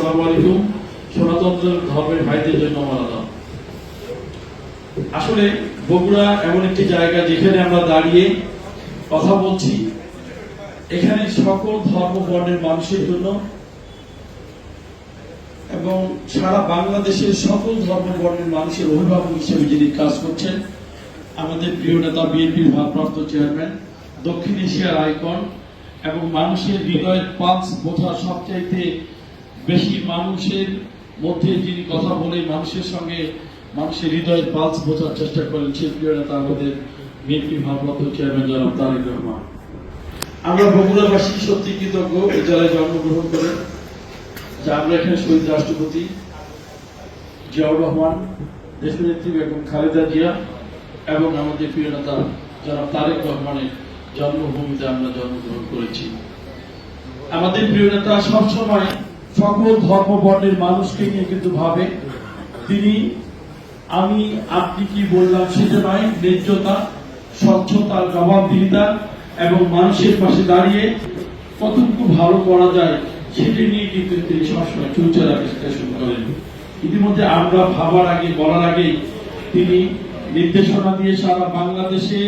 আসসালামু আলাইকুম। সনাতন ধর্মের ভাইদের জন্য আমার আসলে বগুড়া এমন একটি জায়গা যেখানে আমরা দাঁড়িয়ে কথা বলছি। এখানে সকল ধর্ম বর্ণের মানুষের জন্য এবং সারা বাংলাদেশের সকল ধর্ম বর্ণের মানুষের অভিভাবক হিসেবে যিনি কাজ করছেন, আমাদের প্রিয় নেতা বিএনপির ভারপ্রাপ্ত চেয়ারম্যান, দক্ষিণ এশিয়ার আইকন এবং মানুষের হৃদয়ের পাঁচ বোঝা সবচাইতে বেশি মানুষের মধ্যে যিনি কথা বলে মানুষের সঙ্গে মানুষের হৃদয়ের পালস বোঝার চেষ্টা করেন সেই প্রিয় নেতা আমাদের বিএনপি ভারপ্রাপ্ত চেয়ারম্যান জনাব তারেক রহমান। আমরা বগুড়াবাসী সত্যি কৃতজ্ঞ এই জেলায় জন্মগ্রহণ করে, যে আমরা এখানে শহীদ রাষ্ট্রপতি জিয়াউর রহমান, দেশনেত্রী বেগম খালেদা জিয়া এবং আমাদের প্রিয় নেতা জনাব তারেক রহমানের জন্মভূমিতে আমরা জন্মগ্রহণ করেছি। আমাদের প্রিয় নেতা সবসময় সকল ধর্ম বর্ণের মানুষকে নিয়ে কিন্তু ভাবে। তিনি, আমি, আপনি কি বললাম সেটা নয় ন্যায্যতা, স্বচ্ছতা, জবাবদিহিতা এবং মানুষের পাশে দাঁড়িয়ে কতটুকু ভালো করা যায় সেটা নিয়ে কিন্তু তিনি সবসময় চলছে বিশ্লেষণ করেন ইতিমধ্যে আমরা ভাবার আগে, বলার আগে তিনি নির্দেশনা দিয়ে সারা বাংলাদেশে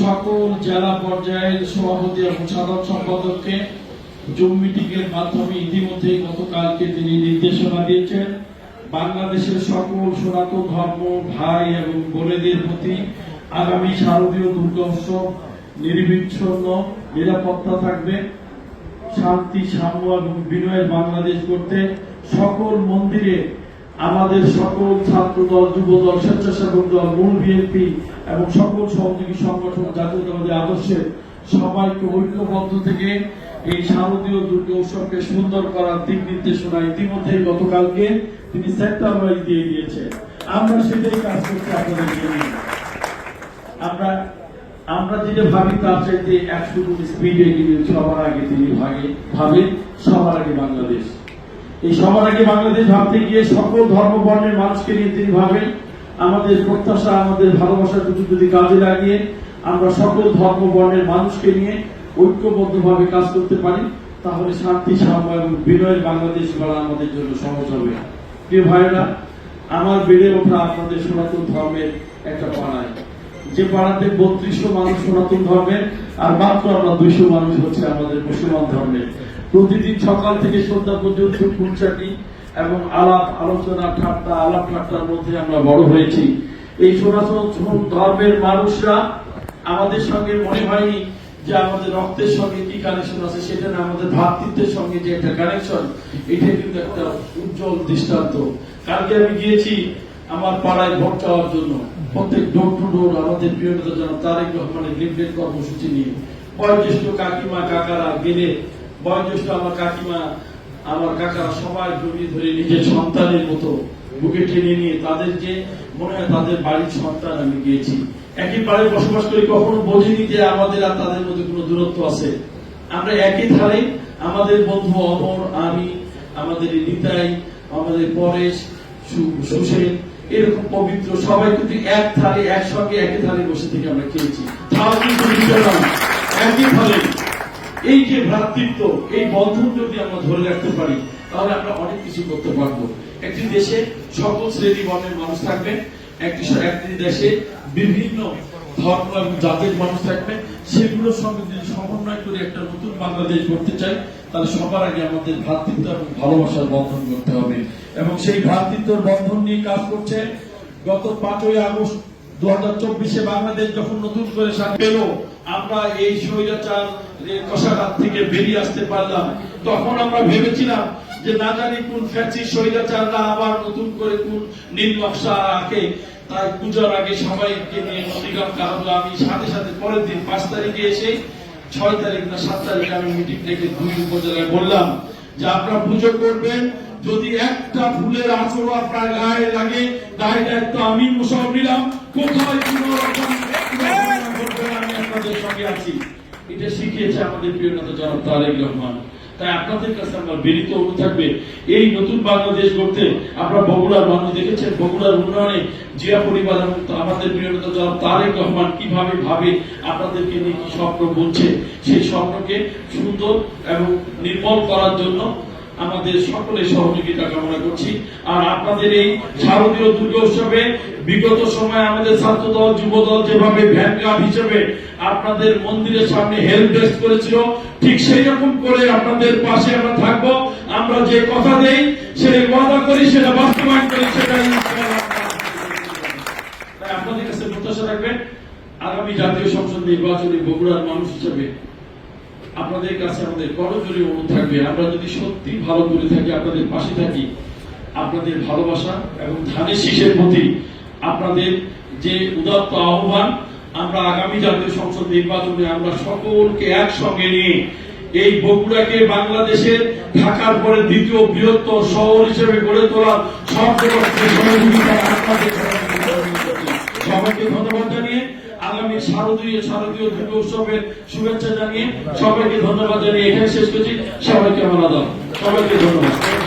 সকল জেলা পর্যায়ের সভাপতি এবং সাধারণ সম্পাদককে জুম মিটিং এর মাধ্যমে ইতিমধ্যে গতকালকে তিনি নির্দেশনা দিয়েছেন, বাংলাদেশের সকল সনাতন ধর্ম, ভাই এবং বোনেদের প্রতি আগামী শারদীয় দুর্গা উৎসব নির্বিচ্ছন্ন, নিরাপত্তা থাকবে, শান্তি, সাম্য এবং বিনয়ের বাংলাদেশ করতে সকল মন্দিরে আমাদের সকল ছাত্র দল যুব দল স্বেচ্ছাসেবক দল মূল বিএনপি এবং সকল সহযোগী সংগঠন, জাতীয়তাবাদী আদর্শে সবাইকে ঐক্যবদ্ধ থেকে এই শারদীয় দুর্গা উৎসবকে সুন্দর করার দিক নির্দেশনা ইতিমধ্যে গতকালকে তিনি সেক্টর ওয়াইজ দিয়ে দিয়েছে আমরা সেটাই কাজ করছি আপনাদের জন্য। আমরা আমরা যেটা ভাবি তার চাইতে একশো কোটি স্পিডে কিন্তু সবার আগে তিনি ভাগে ভাবেন সবার আগে বাংলাদেশ। এই সবার আগে বাংলাদেশ ভাবতে গিয়ে সকল ধর্ম বর্ণের মানুষকে নিয়ে তিনি ভাবেন। আমাদের প্রত্যাশা, আমাদের ভালোবাসা দুটো যদি কাজে লাগিয়ে আমরা সকল ধর্ম বর্ণের মানুষকে নিয়ে ঐক্যবদ্ধভাবে কাজ করতে পারি, তাহলে শান্তি, সাম্য এবং বিনয়ের বাংলাদেশ গড়া আমাদের জন্য সহজ হবে। প্রিয় ভাইরা আমার বেড়ে ওঠা আপনাদের সনাতন ধর্মের একটা পাড়ায়। যে পাড়াতে বত্রিশশো মানুষ সনাতন ধর্মের, আর মাত্র আমরা দুইশো মানুষ হচ্ছে আমাদের মুসলমান ধর্মের। প্রতিদিন সকাল থেকে সন্ধ্যা পর্যন্ত খুনচাটি এবং আলাপ, আলোচনা, ঠাট্টা, আলাপ ঠাট্টার মধ্যে আমরা বড় হয়েছি। এই সনাতন ধর্মের মানুষরা আমাদের সঙ্গে মনে হয়নি যে আমাদের রক্তের সঙ্গে কি কানেকশন আছে, সেটা না, আমাদের ভ্রাতৃত্বের সঙ্গে যে একটা কানেকশন এটা কিন্তু একটা উজ্জ্বল দৃষ্টান্ত। কালকে আমি গিয়েছি আমার পাড়ায় ভোট চাওয়ার জন্য। প্রত্যেক ডোর টু ডোর আমাদের প্রিয় নেতা তারেক রহমানের লিফলেট কর্মসূচি নিয়ে। বয়োজ্যেষ্ঠ কাকিমা, কাকারা গেলে, বয়োজ্যেষ্ঠ আমার কাকিমা, আমার কাকারা সবাই জড়িয়ে ধরে নিজের সন্তানের মতো বুকে টেনে নিয়ে তাদের যে মনে হয় তাদের বাড়ির সন্তান আমি গিয়েছি। একই পাড়ে বসবাস করে, কখনো বলিনি যে আমাদের আর তাদের মধ্যে কোনো দূরত্ব আছে। আমরা একই ধারে আমাদের বন্ধু অমর, আমি, আমাদের নিতাই, আমাদের পরেশ সু- সুসেন, এরকম পবিত্র সবাই কিন্তু এক থালে, একসঙ্গে একই থালে বসে থেকে আমরা খেয়েছি। একই থালে। এই যে ভ্রাতৃত্ব, এই বন্ধন যদি আমরা ধরে রাখতে পারি, তাহলে আমরা অনেক কিছু করতে পারব। একটি দেশে সকল শ্রেণি বর্ণের মানুষ থাকবে একটি একটি দেশে বিভিন্ন ধর্ম এবং জাতের মানুষ থাকবে, সেগুলোর সঙ্গে যদি সমন্বয় করে একটা নতুন বাংলাদেশ করতে চাই, তাহলে সবার আগে আমাদের ভ্রাতৃত্ব এবং ভালোবাসার বন্ধন করতে হবে। এবং সেই ভ্রাতৃত্বর বন্ধন নিয়ে কাজ করছে, গত পাঁচই আগস্ট দু হাজার চব্বিশে বাংলাদেশ যখন নতুন করে পেল, আমরা এই স্বৈরাচার কষাঘাত থেকে বেরিয়ে আসতে পারলাম। তখন আমরা ভেবেছিলাম যে না জানি কোন ফ্যাচি স্বৈরাচাররা আবার নতুন করে কোন নীল নকশা আঁকে তাই পূজার আগে সবাইকে নিয়ে নদীগ্রাম কাহাবো আমি সাথে সাথে পরের দিন পাঁচ তারিখে এসে, ছয় তারিখ না সাত তারিখে আমি মিটিং ডেকে দুই উপজেলায় বললাম যে আপনারা পুজো করবেন, যদি একটা ফুলের আঁচড় আপনার গায়ে লাগে গায়ে দায়িত্ব আমি মুসল নিলাম। কোথায় কোনো রকম আমি আপনাদের সঙ্গে আছি। এটা শিখিয়েছে আমাদের প্রিয় নেতা জনাব তারেক রহমান। তাই আপনাদের কাছে আমার বিনীত অনুরোধ থাকবে, এই নতুন বাংলাদেশ গড়তে আপনারা বগুড়ার মানুষ দেখেছেন, বগুড়ার উন্নয়নে জিয়া পরিবার আমাদের প্রিয় নেতা জনাব তারেক রহমান কীভাবে ভাবে আপনাদেরকে নিয়ে কি স্বপ্ন বলছে, সেই স্বপ্নকে সুন্দর এবং নির্মল করার জন্য আমাদের সকলের সহযোগিতা কামনা করছি। আর আপনাদের এই শারদীয় দুর্গা উৎসবে বিগত সময়ে আমাদের ছাত্র দল যুব দল যেভাবে ভ্যানগার্ড হিসেবে আপনাদের মন্দিরের সামনে হেল্প ডেস্ক করেছিল, ঠিক সেই রকম করে আপনাদের পাশে আমরা থাকব। আমরা যে কথা দেই, সেটা ওয়াদা করি, সেটা বাস্তবায়ন করি সেটাই আপনাদের কাছে প্রত্যাশা রাখবেন, আগামী জাতীয় সংসদ নির্বাচনে বগুড়ার মানুষ হিসেবে আপনাদের কাছে আমাদের করজোরে অনুরোধ থাকবে, আমরা যদি সত্যি ভালো করে থাকি, আপনাদের পাশে থাকি, আপনাদের ভালোবাসা এবং ধানের শীষের প্রতি আপনাদের যে উদাত্ত আহ্বান, আমরা আগামী জাতীয় সংসদ নির্বাচনে আমরা সকলকে একসঙ্গে নিয়ে এই বগুড়াকে বাংলাদেশের ঢাকার পরে দ্বিতীয় বৃহত্তর শহর হিসেবে গড়ে তোলার সর্বত্র শারদীয় শারদীয় দুর্গা উৎসবের শুভেচ্ছা জানিয়ে সবাইকে ধন্যবাদ জানিয়ে এখানে শেষ করছি। সবাইকে আদর। সবাইকে ধন্যবাদ।